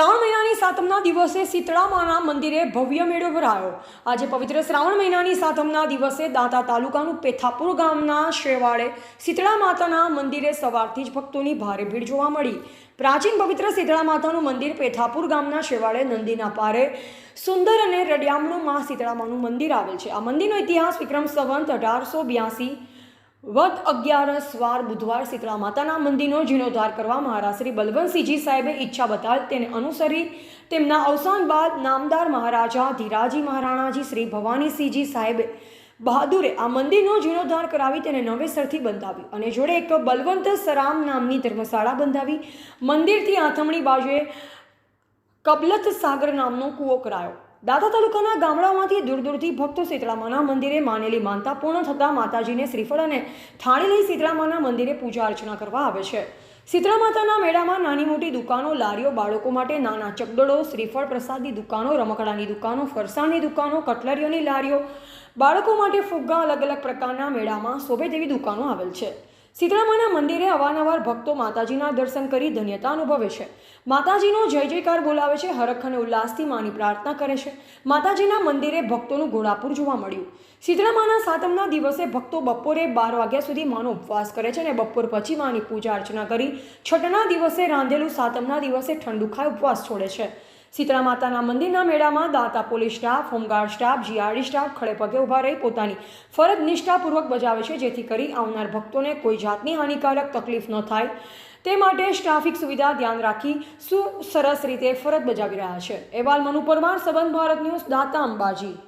શ્રાવણ મહિનાની સાતમના દિવસે શીતળામાના મંદિરે ભવ્ય મેળો ભરાયો. આજે પવિત્ર શ્રાવણ મહિનાની સાતમના દિવસે દાંતા તાલુકાનું પેથાપુર ગામના શેવાળે શીતળા માતાના મંદિરે સવારથી જ ભક્તોની ભારે ભીડ જોવા મળી. પ્રાચીન પવિત્ર શીતળા માતાનું મંદિર પેથાપુર ગામના શેવાળે નંદીના પારે સુંદર અને રડિયામણું માં શીતળામાનું મંદિર આવેલ છે. આ મંદિરનો ઇતિહાસ વિક્રમ સંવંત અઢારસો બ્યાસી વદ અગિયારસ વાર બુધવાર શીતળા માતાના મંદિરનો જીર્ણોદ્ધાર કરવા મહારાજ શ્રી બલવંતસિંહજી સાહેબે ઈચ્છા બતાવી તેને અનુસરી તેમના અવસાન બાદ નામદાર મહારાજા ધીરાજી મહારાણાજી શ્રી ભવાનીસિંહજી સાહેબે બહાદુરે આ મંદિરનો જીર્ણોદ્ધાર કરાવી તેને નવેસરથી બંધાવી અને જોડે એક બલવંત સરામ નામની ધર્મશાળા બંધાવી મંદિરથી આથમણી બાજુએ કબલત સાગર નામનો કૂવો કરાયો. દાતા તાલુકાના ગામડાઓમાંથી દૂર દૂરથી ભક્તો શીતળામાના મંદિરે માનેલી માનતા પૂર્ણ થતાં માતાજીને શ્રીફળ અને થાળી લઈ શીતળામાના મંદિરે પૂજા અર્ચના કરવા આવે છે. શીતળા માતાના મેળામાં નાની મોટી દુકાનો, લારીઓ, બાળકો માટે નાના ચકડોળો, શ્રીફળ પ્રસાદની દુકાનો, રમકડાની દુકાનો, ફરસાણની દુકાનો, કટલરીઓની લારીઓ, બાળકો માટે ફુગ્ગા અલગ અલગ પ્રકારના મેળામાં શોભે તેવી દુકાનો આવેલ છે. શીતળામાના મંદિરે અવારનવાર ભક્તો માતાજીના દર્શન કરી ધન્યતા અનુભવે છે. માતાજીનો જય જયકાર બોલાવે છે, હરખ અને ઉલ્લાસથી માની પ્રાર્થના કરે છે. માતાજીના મંદિરે ભક્તોનું ઘોડાપુર જોવા મળ્યું. સીતળામાના સાતમના દિવસે ભક્તો બપોરે બાર વાગ્યા સુધી માનો ઉપવાસ કરે છે અને બપોર પછી માની પૂજા અર્ચના કરી છઠના દિવસે રાંધેલું સાતમના દિવસે ઠંડુ ખાઈ ઉપવાસ છોડે છે. શીતળા માતાના મંદિરના મેળામાં દાતા police staff, home guard staff, GRD staff ખડે પગે ઊભા રહી પોતાની ફરજ નિષ્ઠાપૂર્વક બજાવે છે, જેથી કરી આવનાર ભક્તોને કોઈ જાતની હાનિકારક તકલીફ ન થાય. તે માટે ટ્રાફિક સુવિધા ધ્યાન રાખી સુ સરસ રીતે ફરજ બજાવી રહ્યા છે. અહેવાલ મનુ પરમાર, સંબંધ ભારત ન્યૂઝ, દાતા અંબાજી.